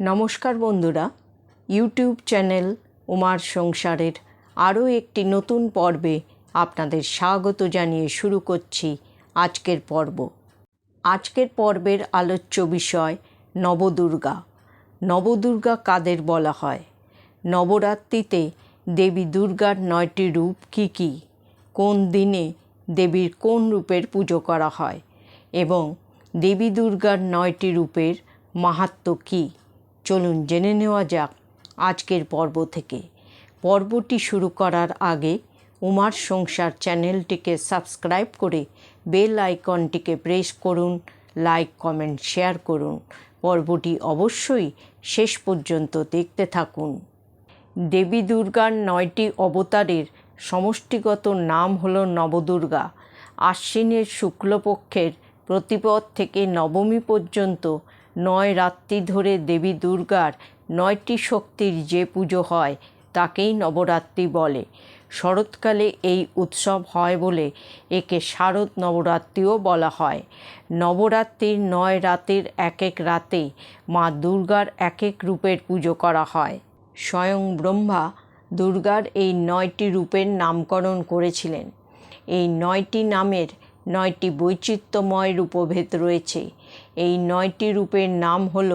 নমস্কার বন্ধুরা, YouTube channel উমার সংসারের আরও একটি নতুন পর্বে আপনাদের স্বাগত জানিয়ে শুরু করছি আজকের পর্ব। আজকের পর্বের আলোচ্য বিষয় নবদুর্গা। নবদুর্গা কাদের বলা হয়? নবরাত্রিতে দেবী দুর্গার নয়টি রূপ কী কী? কোন দিনে দেবীর কোন রূপের পুজো করা হয়? এবং দেবী দুর্গার নয়টি রূপের মাহাত্ম্য কী? চলুন জেনে নেওয়া যাক আজকের পর্ব থেকে। পর্বটি শুরু করার আগে উমার সংসার চ্যানেলটিকে সাবস্ক্রাইব করে বেল আইকনটিকে প্রেস করুন, লাইক, কমেন্ট, শেয়ার করুন। পর্বটি অবশ্যই শেষ পর্যন্ত দেখতে থাকুন। দেবী দুর্গার নয়টি অবতারের সমষ্টিগত নাম হল নবদুর্গা। আশ্বিনের শুক্লপক্ষের প্রতিপদ থেকে নবমী পর্যন্ত নয় রাত্রি ধরে দেবী দুর্গার নয়টি শক্তির যে পুজো হয়, তাকেই নবরাত্রি বলে। শরৎকালে এই উৎসব হয় বলে একে শারদ নবরাত্রিও বলা হয়। নবরাত্রির নয় রাতের এক এক রাতে মা দুর্গার এক এক রূপের পুজো করা হয়। স্বয়ং ব্রহ্মা দুর্গার এই নয়টি রূপের নামকরণ করেছিলেন। এই নয়টি নামের নয়টি বৈচিত্র্যময় রূপভেদ রয়েছে। এই নয়টি রূপের নাম হল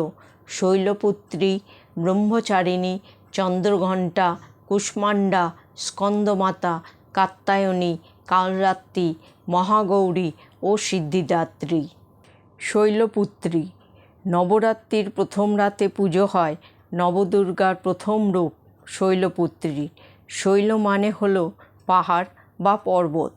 শৈলপুত্রী, ব্রহ্মচারিণী, চন্দ্রঘণ্টা, কুষ্মাণ্ডা, স্কন্দমাতা, কাত্যায়নী, কালরাত্রি, মহাগৌরী ও সিদ্ধিদাত্রী। শৈলপুত্রী, নবরাত্রির প্রথম রাতে পুজো হয় নবদুর্গার প্রথম রূপ শৈলপুত্রী শৈল মানে হল পাহাড় বা পর্বত।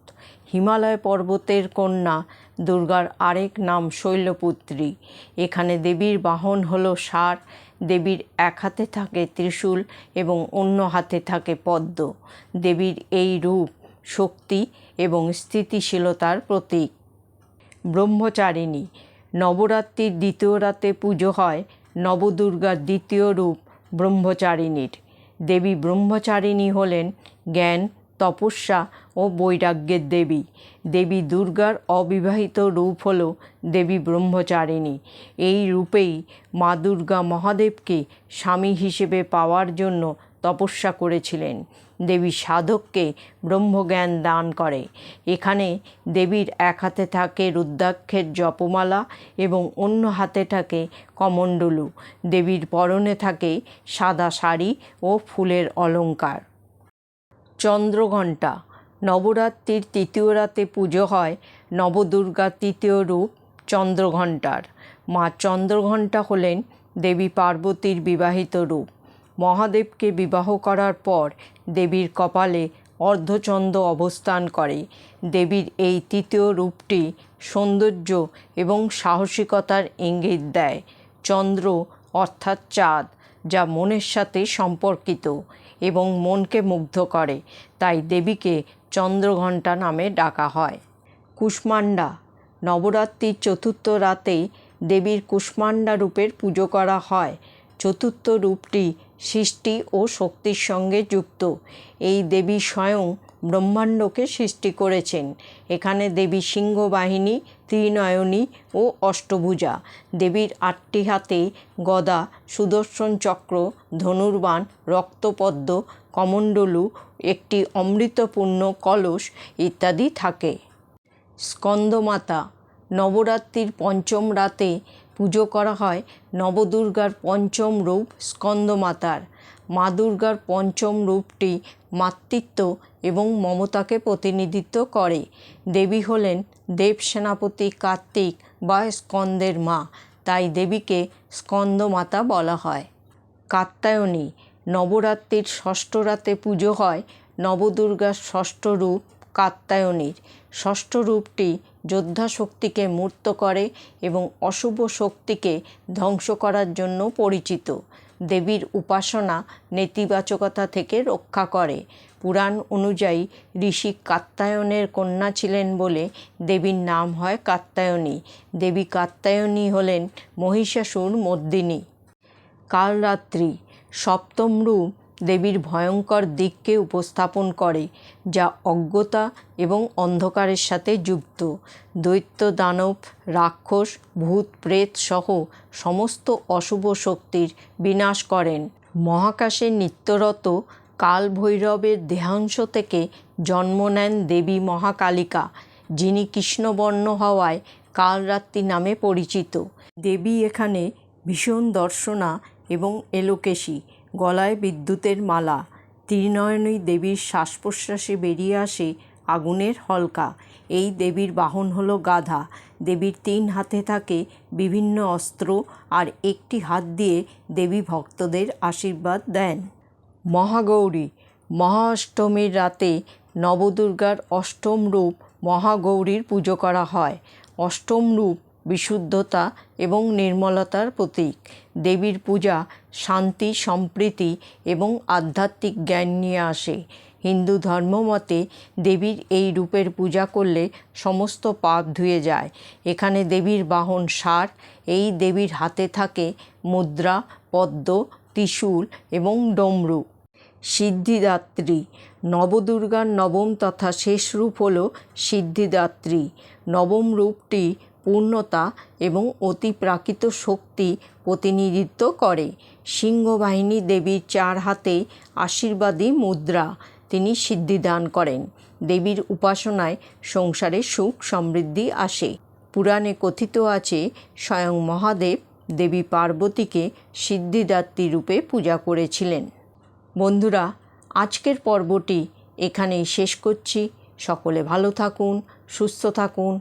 হিমালয় পর্বতের কন্যা, দুর্গার আরেক নাম শৈলপুত্রী। এখানে দেবীর বাহন হল ষাঁড়। দেবীর এক হাতে থাকে ত্রিশূল এবং অন্য হাতে থাকে পদ্ম। দেবীর এই রূপ শক্তি এবং স্থিতিশীলতার প্রতীক। ব্রহ্মচারিণী, নবরাত্রির দ্বিতীয় রাতে পুজো হয় নবদুর্গার দ্বিতীয় রূপ ব্রহ্মচারিণীর। দেবী ব্রহ্মচারিণী হলেন জ্ঞান, তপস্যা ও বৈরাগ্যের দেবী। দেবী দুর্গার অবিবাহিত রূপ হল দেবী ব্রহ্মচারিণী। এই রূপেই মা দুর্গা মহাদেবকে স্বামী হিসেবে পাওয়ার জন্য তপস্যা করেছিলেন। দেবী সাধককে ব্রহ্মজ্ঞান দান করে। এখানে দেবীর এক হাতে থাকে রুদ্রাক্ষের জপমালা এবং অন্য হাতে থাকে কমণ্ডলু। দেবীর পরনে থাকে সাদা শাড়ি ও ফুলের অলঙ্কার চন্দ্রঘণ্টা নবরাত্রির তৃতীয় রাতে পুজো হয় নবদুর্গার তৃতীয় রূপ চন্দ্রঘণ্টার। মা চন্দ্রঘণ্টা হলেন দেবী পার্বতীর বিবাহিত রূপ। মহাদেবকে বিবাহ করার পর দেবীর কপালে অর্ধচন্দ্র অবস্থান করে। দেবীর এই তৃতীয় রূপটি সৌন্দর্য এবং সাহসিকতার ইঙ্গিত দেয়। চন্দ্র অর্থাৎ চাঁদ, যা মনের সাথে সম্পর্কিত এবং মনকে মুগ্ধ করে। তাই দেবীকে চন্দ্রঘণ্টা নামে ডাকা হয়। কুষ্মাণ্ডা, নবরাত্রির চতুর্থ রাতেই দেবীর কুষ্মাণ্ডা রূপের পুজো করা হয়। চতুর্থ রূপটি সৃষ্টি ও শক্তির সঙ্গে যুক্ত। এই দেবী স্বয়ং ব্রহ্মাণ্ডকে সৃষ্টি করেছেন। এখানে দেবী সিংহবাহিনী, ত্রিনয়নী ও অষ্টভুজা। দেবীর আটটি হাতে গদা, সুদর্শন চক্র, ধনুর্বাণ, রক্তপদ্ম, কমণ্ডলু, একটি অমৃতপূর্ণ কলস ইত্যাদি থাকে। স্কন্দমাতা, নবরাত্রির পঞ্চম রাতে পুজো করা হয় নবদুর্গার পঞ্চম রূপ স্কন্দমাতার। মা দুর্গার পঞ্চম রূপটি মাতৃত্ব এবং মমতাকে প্রতিনিধিত্ব করে। দেবী হলেন দেব সেনাপতি কার্তিক বা স্কন্দের মা, তাই দেবীকে স্কন্দমাতা বলা হয়। কাত্যায়নী, নবরাত্রির ষষ্ঠ রাতে পুজো হয় নবদুর্গার ষষ্ঠ রূপ কাত্যায়নীর। ষষ্ঠ রূপটি যোদ্ধা শক্তিকে মূর্ত করে এবং অশুভ শক্তিকে ধ্বংস করার জন্য পরিচিত। দেবীর উপাসনা নেতিবাচকতা থেকে রক্ষা করে। পুরাণ অনুযায়ী ঋষি কাত্তায়নের কন্যা ছিলেন বলে দেবীর নাম হয় কাত্তায়নী দেবী কাত্তায়নী হলেন মহিষাসুর মর্দিনী কালরাত্রি, সপ্তম রূপ দেবীর ভয়ঙ্কর দিককে উপস্থাপন করে, যা অজ্ঞতা এবং অন্ধকারের সাথে যুক্ত। দৈত্য দানব, রাক্ষস, ভূত, প্রেত সহ সমস্ত অশুভ শক্তির বিনাশ করেন। মহাকাশে নিত্যরত কাল ভৈরবের দেহাংশ থেকে জন্ম নেন দেবী মহাকালিকা, যিনি কৃষ্ণবর্ণ হওয়ায় কালরাত্রি নামে পরিচিত। দেবী এখানে ভীষণ দর্শনা এবং এলোকেশী। গলায় বিদ্যুতের মালা। ত্রিনয়নী দেবীর শ্বাস প্রশ্বাসে বেরিয়ে আসে আগুনের হলকা। এই দেবীর বাহন হলো গাধা। দেবীর তিন হাতে থাকে বিভিন্ন অস্ত্র আর একটি হাত দিয়ে দেবী ভক্তদের আশীর্বাদ দেন। মহাগৌরী, মহাষ্টমীর রাতে নবদুর্গার অষ্টম রূপ মহাগৌরীর পুজো করা হয়। অষ্টম রূপ বিশুদ্ধতা এবং নির্মলতার প্রতীক। দেবীর পূজা শান্তি, সম্প্রীতি এবং আধ্যাত্মিক জ্ঞান নিয়ে আসে। হিন্দু ধর্মমতে দেবীর এই রূপের পূজা করলে সমস্ত পাপ ধুয়ে যায়। এখানে দেবীর বাহন সার এই দেবীর হাতে থাকে মুদ্রা, পদ্ম, ত্রিশূল এবং ডমরু। সিদ্ধিদাত্রী। নবদুর্গার নবম তথা শেষ রূপ হল সিদ্ধিদাত্রী। নবম রূপটি পূর্ণতা এবং অতিপ্রাকৃত শক্তি প্রতিনিধিত্ব করে। সিংহবাহিনী দেবীর চার হাতে আশীর্বাদী মুদ্রা তিনি সিদ্ধিদান করেন। দেবীর উপাসনায় সংসারে সুখ সমৃদ্ধি আসে। পুরাণে কথিত আছে, স্বয়ং মহাদেব দেবী পার্বতীকে সিদ্ধিদাত্রী রূপে পূজা করেছিলেন। বন্ধুরা, আজকের পর্বটি এখানেই শেষ করছি। সকলে ভালো থাকুন, সুস্থ থাকুন।